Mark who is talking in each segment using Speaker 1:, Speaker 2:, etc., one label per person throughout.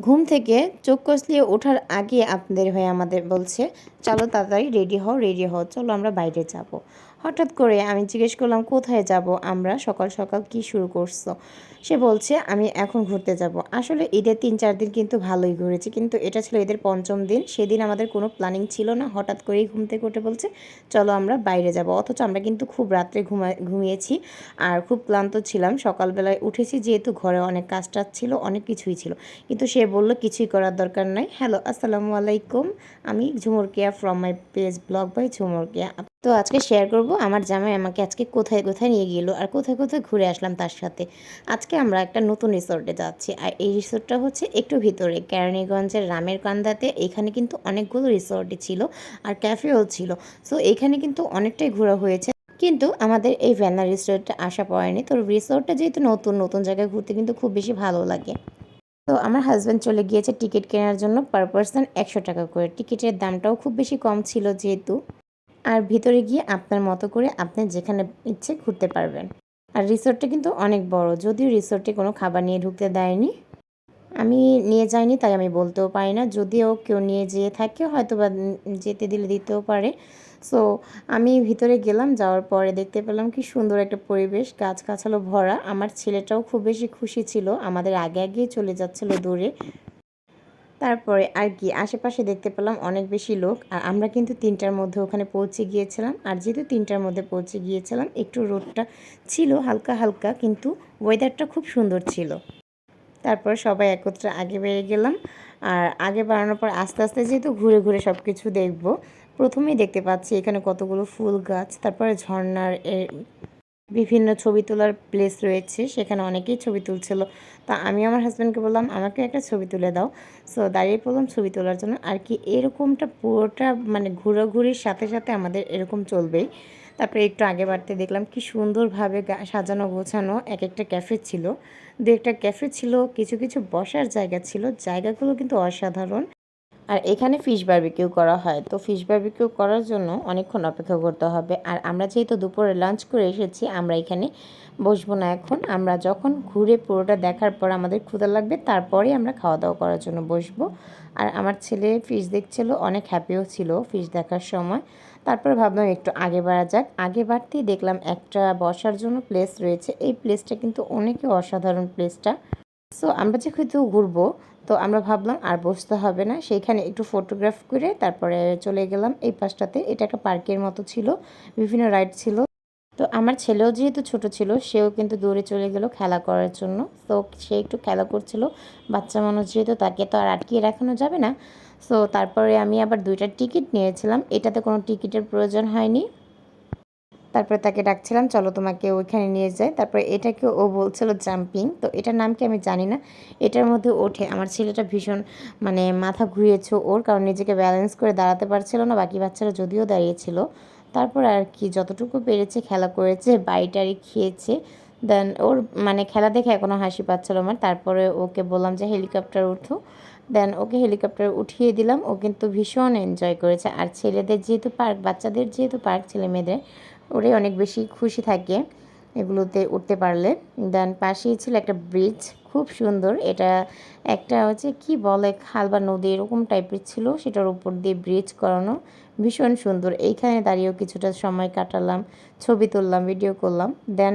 Speaker 1: ঘুম থেকে চোখ কষলিয়ে ওঠার আগে আপনাদের হয়ে আমাদের বলছে, চলো তাড়াতাড়ি রেডি হও রেডি হও, চলো আমরা বাইরে যাব। হঠাৎ করে আমি জিজ্ঞেস করলাম, কোথায় যাব আমরা? সকাল সকাল কি শুরু করছ? সে বলছে, আমি এখন ঘুরতে যাব। আসলে ঈদের তিন চার দিন কিন্তু ভালোই ঘুরেছি, কিন্তু এটা ছিল ঈদের পঞ্চম দিন। সেদিন আমাদের কোনো প্ল্যানিং ছিল না, হঠাৎ করেই ঘুম থেকে বলছে, চলো আমরা বাইরে যাব। অথচ আমরা কিন্তু খুব রাত্রে ঘুমা, ঘুমিয়েছি আর খুব ক্লান্ত ছিলাম। সকালবেলায় উঠেছি যেহেতু ঘরে অনেক কাজ টাজ ছিল, অনেক কিছুই ছিল। কিন্তু সে বলল, কিছুই করার দরকার নাই। হ্যালো আসসালামু আলাইকুম। আমি Jhumur Keya from my page blog by Jhumur Keya তো আজকে শেয়ার করব আমার জামাই আমাকে আজকে কোথায় কোথায় নিয়ে গেল আর কোথায় কোথায় ঘুরে আসলাম তার সাথে। আজকে আমরা একটা নতুন রিসোর্টে যাচ্ছি আর এই রিসোর্টটা হচ্ছে একটু ভিতরে, কেরানীগঞ্জের রামের কান্দাতে এখানে কিন্তু অনেকগুলো রিসোর্টই ছিল আর ক্যাফেও ছিল। সো এখানে কিন্তু অনেকটাই ঘোরা হয়েছে। কিন্তু আমাদের এই ভ্যানা রিসোর্টটা আসা পড়েনি। তো রিসোর্টটা যেহেতু নতুন নতুন জায়গায় ঘুরতে কিন্তু খুব বেশি ভালো লাগে। তো আমার হাজব্যান্ড চলে গিয়েছে টিকিট কেনার জন্য পার পার্সন একশো টাকা করে। টিকিটের দামটাও খুব বেশি কম ছিল যেহেতু। আর ভিতরে গিয়ে আপনার মতো করে আপনি যেখানে ইচ্ছে ঘুরতে পারবেন। আর রিসোর্টটা কিন্তু অনেক বড়, যদিও রিসোর্টে কোনো খাবার নিয়ে ঢুকতে দেয়নি। আমি নিয়ে যাইনি, তাই আমি বলতেও পারি না। যদিও কেউ নিয়ে যেয়ে থাকে হয়তো বা যেতে দিলে দিতেও পারে। সো আমি ভিতরে গেলাম, যাওয়ার পরে দেখতে পেলাম কি সুন্দর একটা পরিবেশ গাছ গাছালো ভরা। আমার ছেলেটাও খুব বেশি খুশি ছিল। আমাদের আগে আগেই চলে যাচ্ছিল দূরে। তারপরে আর কি আশেপাশে দেখতে পেলাম অনেক বেশি লোক। আর আমরা কিন্তু তিনটার মধ্যে ওখানে পৌঁছে গিয়েছিলাম। আর যেহেতু তিনটার মধ্যে পৌঁছে গিয়েছিলাম, একটু রোদটা ছিল, হালকা হালকা, কিন্তু ওয়েদারটা খুব সুন্দর ছিল। তারপর সবাই একত্রে আগে বেড়ে গেলাম। আর আগে বাড়ানোর পর আস্তে আস্তে যেহেতু ঘুরে ঘুরে সব কিছু দেখব, প্রথমেই দেখতে পাচ্ছি এখানে কতগুলো ফুল গাছ, তারপরে ঝর্নার বিভিন্ন ছবি তোলার প্লেস রয়েছে, সেখানে অনেকেই ছবি তুলছিল। তা আমি আমার হাজব্যান্ডকে বললাম, আমাকে একটা ছবি তুলে দাও। সো দাঁড়িয়ে পড়লাম ছবি তোলার জন্য। আর কি এরকমটা পুরোটা মানে ঘোরাঘুরির সাথে সাথে আমাদের এরকম চলবেই। তারপরে একটু আগে বাড়তে দেখলাম, কি সুন্দরভাবে সাজানো, গোছানো এক একটা ক্যাফে ছিল। দু একটা ক্যাফে ছিল, কিছু কিছু বসার জায়গা ছিল। জায়গাগুলো কিন্তু অসাধারণ। আর এখানে ফিশ বার্বিকিউ করা হয়। তো ফিশ বার্বিকিউ করার জন্য অনেকক্ষণ অপেক্ষা করতে হবে। আর আমরা যেহেতু দুপুরে লাঞ্চ করে এসেছি, আমরা এখানে বসবো না এখন। আমরা যখন ঘুরে পুরোটা দেখার পর আমাদের ক্ষুদা লাগবে তারপরে আমরা খাওয়া দাওয়া করার জন্য বসবো। আর আমার ছেলে ফিশ দেখছিল, অনেক হ্যাপিও ছিল ফিশ দেখার সময়। তারপরে ভাবলাম একটু আগে বাড়া যাক। আগে বাড়তেই দেখলাম একটা বসার জন্য প্লেস রয়েছে। এই প্লেসটা কিন্তু অনেকই অসাধারণ প্লেসটা সো আমরা যেহেতু ঘুরবো, তো আমরা ভাবলাম আর বসতে হবে না। সেইখানে একটু ফটোগ্রাফ করে তারপরে চলে গেলাম এই পাশটাতে। এটা একটা পার্কের মতো ছিল, বিভিন্ন রাইড ছিল। তো আমার ছেলেও যেহেতু ছোট ছিল, সেও কিন্তু দূরে চলে গেল খেলা করার জন্য। তো সে একটু খেলা করছিল। বাচ্চা মানুষ যেহেতু, তাকে তো আর আটকিয়ে রাখানো যাবে না। সো তারপরে আমি আবার দুইটা টিকিট নিয়েছিলাম। এটাতে কোনো টিকিটের প্রয়োজন হয়নি। তারপরে তাকে ডাকছিলাম, চলো তোমাকে ওইখানে নিয়ে যাই। তারপরে এটাকে ও বলছিল জাম্পিং। তো এটার নাম কি আমি জানি না। এটার মধ্যে ওঠে। আমার ছেলেটা ভীষণ মানে মাথা ঘুরিয়েছে ওর, কারণ নিজেকে ব্যালেন্স করে দাঁড়াতে পারছিল না, বাকি বাচ্চারা যদিও দাঁড়িয়েছিল। তারপর আর কি, যতটুকু পেরেছে খেলা করেছে বাড়িটারি খেয়েছে। দেন ওর মানে খেলা দেখে এখনও হাসি পাচ্ছিল আমার। তারপরে ওকে বললাম যে, হেলিকপ্টার উঠো। দেন ওকে হেলিকপ্টার উঠিয়ে দিলাম। ও কিন্তু ভীষণ এনজয় করেছে। আর ছেলেদের যেহেতু পার্ক বাচ্চাদের যেহেতু পার্ক ছেলে মেয়েদের ওরাই অনেক বেশি খুশি থাকে। এগুলোতে উঠতে পারলে। দেন পাশেই ছিল একটা ব্রিজ খুব সুন্দর। এটা একটা হচ্ছে কি বলে, খাল বা নদী এরকম টাইপের ছিল। সেটার উপর দিয়ে ব্রিজ করানো ভীষণ সুন্দর। এইখানে দাঁড়িয়েও কিছুটা সময় কাটালাম, ছবি তুললাম ভিডিও করলাম। দেন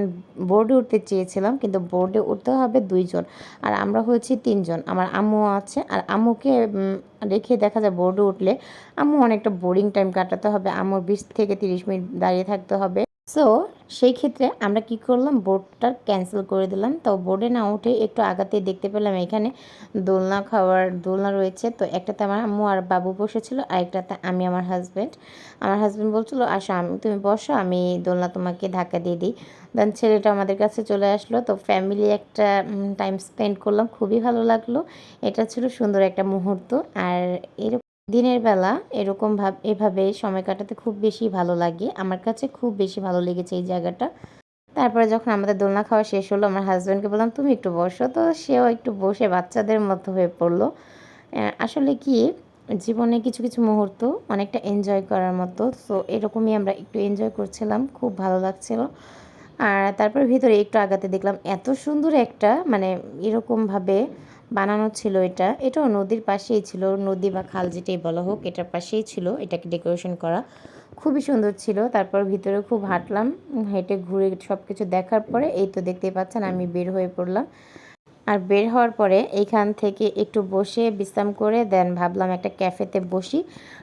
Speaker 1: বোর্ডে উঠতে চেয়েছিলাম, কিন্তু বোর্ডে উঠতে হবে দুইজন। আর আমরা হয়েছি তিনজন। আমার আম্মু আছে, আর আম্মুকে রেখে দেখা যায় বোর্ডে উঠলে আম্মু অনেকটা বোরিং টাইম কাটাতে হবে। আম্মুর বিশ থেকে তিরিশ মিনিট দাঁড়িয়ে থাকতে হবে। সো সেই ক্ষেত্রে আমরা কি করলাম? বোর্ডটা ক্যান্সেল করে দিলাম। তো বোর্ডে না উঠে একটু আগাতে দেখতে পেলাম এখানে দোলনা খাওয়ার দোলনা রয়েছে। তো একটাতে আমার আম্মু আর বাবু বসেছিল আর একটাতে আমি আমার হাজব্যান্ড আমার হাজব্যান্ড বলছিল, আসো, আমি, তুমি বসো, আমি দোলনা তোমাকে ধাক্কা দিয়ে দিই। দেন ছেলেটা আমাদের কাছে চলে আসলো। তো ফ্যামিলি একটা টাইম স্পেন্ড করলাম। খুবই ভালো লাগল। এটা ছিল সুন্দর একটা মুহূর্ত। আর এরকম দিনের বেলা এরকম ভাব, এভাবে সময় কাটাতে খুব বেশি ভালো লাগে। আমার কাছে খুব বেশি ভালো লেগেছে এই জায়গাটা। তারপরে যখন আমাদের দোলনা খাওয়া শেষ হলো, আমার হাজব্যান্ডকে বললাম, তুমি একটু বসো। তো সেও একটু বসে বাচ্চাদের মতো হয়ে পড়ল। আসলে কি, জীবনে কিছু কিছু মুহূর্ত অনেকটা এনজয় করার মতো। সো এরকমই আমরা একটু এনজয় করছিলাম, খুব ভালো লাগছিল। আর তারপর ভিতরে একটু আগাতে দেখলাম, এত সুন্দর একটা মানে এরকমভাবে বানানো ছিল এটা। এটাও নদীর পাশেই ছিল। নদী বা খাল যেটাই বলা হোক, এটার পাশেই ছিল। এটাকে ডেকোরেশন করা খুবই সুন্দর ছিল। তারপর ভিতরে খুব হাঁটলাম, হেঁটে ঘুরে সব কিছু দেখার পরে এই তো দেখতেই পাচ্ছেন আমি বের হয়ে পড়লাম। আর বের হওয়ার পরে এইখান থেকে একটু বসে বিশ্রাম করে দেন। ভাবলাম একটা ক্যাফেতে বসি,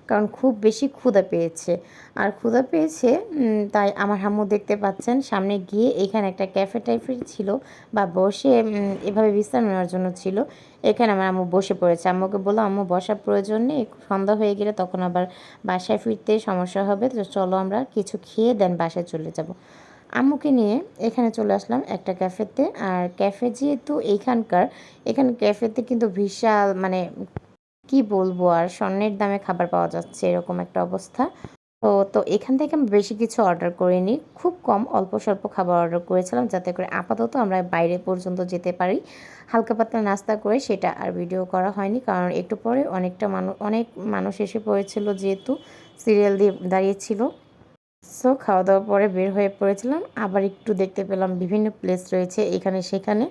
Speaker 1: কারণ খুব বেশি ক্ষুধা পেয়েছে। আর ক্ষুধা পেয়েছে তাই আমার হাম্মু দেখতে পাচ্ছেন, সামনে গিয়ে এখানে একটা ক্যাফে টাইপের ছিল বা বসে এভাবে বিশ্রাম নেওয়ার জন্য ছিল। এখানে আমার আম্মু বসে পড়েছে। আম্মুকে বললাম, আম্মু, বসার প্রয়োজন নেই, সন্ধ্যা হয়ে গেলে তখন আবার বাসায় ফিরতে সমস্যা হবে, তো চলো আমরা কিছু খেয়ে দেন, বাসায় চলে যাব। আম্মুকে নিয়ে এখানে চলে আসলাম একটা ক্যাফেতে। আর ক্যাফে যেহেতু এইখানকার, এখানে ক্যাফেতে কিন্তু বিশাল মানে কি বলব আর, স্বর্ণের দামে খাবার পাওয়া যাচ্ছে এরকম একটা অবস্থা। তো তো এখান থেকে আমি বেশি কিছু অর্ডার করিনি। খুব কম অল্প স্বল্প খাবার অর্ডার করেছিলাম যাতে করে আপাতত আমরা বাইরে পর্যন্ত যেতে পারি। হালকা পাতলা নাস্তা করে সেটা আর ভিডিও করা হয়নি কারণ একটু পরে অনেকটা মানুষ অনেক মানুষ এসে পড়েছিল যেহেতু সিরিয়াল দিয়ে দাঁড়িয়েছিল সো খাওয়া দাওয়ার পরে বের হয়ে পড়েছিলাম। আবার একটু দেখতে পেলাম বিভিন্ন প্লেস রয়েছে এখানে সেখানে।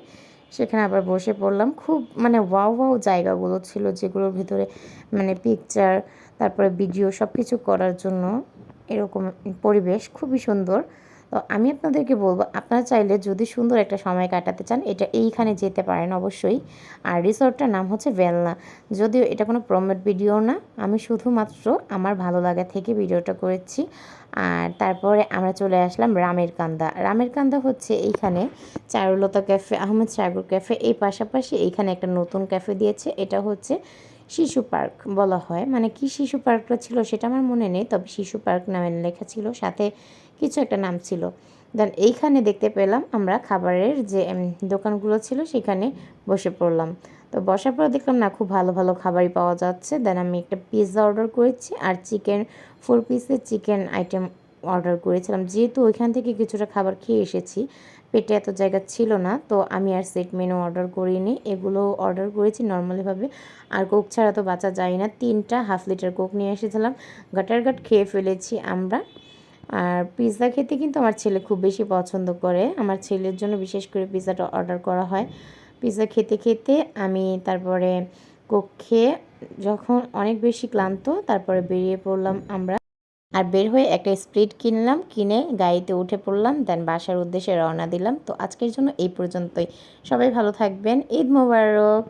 Speaker 1: সেখানে আবার বসে পড়লাম। খুব মানে ওয়াও ওয়াও জায়গাগুলো ছিল যেগুলোর ভিতরে মানে পিকচার তারপরে ভিডিও সব কিছু করার জন্য এরকম পরিবেশ খুবই সুন্দর। তো আমি আপনাদেরকে বলব, আপনারা চাইলে যদি সুন্দর একটা সময় কাটাতে চান, এটা এইখানে যেতে পারেন অবশ্যই। আর রিসর্টটার নাম হচ্ছে ভেলনা। যদিও এটা কোনো প্রমোট ভিডিও না, আমি শুধুমাত্র আমার ভালো লাগা থেকে ভিডিওটা করেছি। আর তারপরে আমরা চলে আসলাম রামের কান্দা। রামের কান্দা হচ্ছে এইখানে চারুলতা ক্যাফে, আহমেদ সাগর ক্যাফে। এই পাশাপাশি এইখানে একটা নতুন ক্যাফে দিয়েছে, এটা হচ্ছে শিশু পার্ক বলা হয়। মানে কি শিশু পার্কটা ছিল সেটা আমার মনে নেই, তবে শিশু পার্ক নামে লেখা ছিল, সাথে কিছু একটা নাম ছিল। দেন এইখানে দেখতে পেলাম আমরা খাবারের যে দোকানগুলো ছিল সেখানে বসে পড়লাম। তো বসার পর দেখলাম, না, খুব ভালো ভালো খাবারই পাওয়া যাচ্ছে। দেন আমি একটা পিৎজা অর্ডার করেছি আর চিকেন ফোর পিসের চিকেন আইটেম অর্ডার করেছিলাম। যেহেতু ওইখান থেকে কিছুটা খাবার খেয়ে এসেছি পেটে এত জায়গা ছিল না, তো আমি আর সেট মেনু অর্ডার করিনি। এগুলো অর্ডার করেছি নর্মালিভাবে আর কোক ছাড়া তো বাঁচা যায় না। তিনটা হাফ লিটার কোক নিয়ে এসেছিলাম। গাটার গাট খেয়ে ফেলেছি আমরা। আর পিৎজা খেতে কিন্তু আমার ছেলে খুব বেশি পছন্দ করে। আমার ছেলের জন্য বিশেষ করে পিৎজাটা অর্ডার করা হয়। পিৎজা খেতে খেতে আমি তারপরে কোক খেয়ে যখন অনেক বেশি ক্লান্ত, তারপরে বেরিয়ে পড়লাম আমরা। আর বের হয়ে একটা স্প্রিট কিনলাম, কিনে গাড়িতে উঠে পড়লাম দেন বাসার উদ্দেশ্যে রওনা দিলাম। তো আজকের জন্য এই পর্যন্তই। সবাই ভালো থাকবেন। ঈদ মোবারক!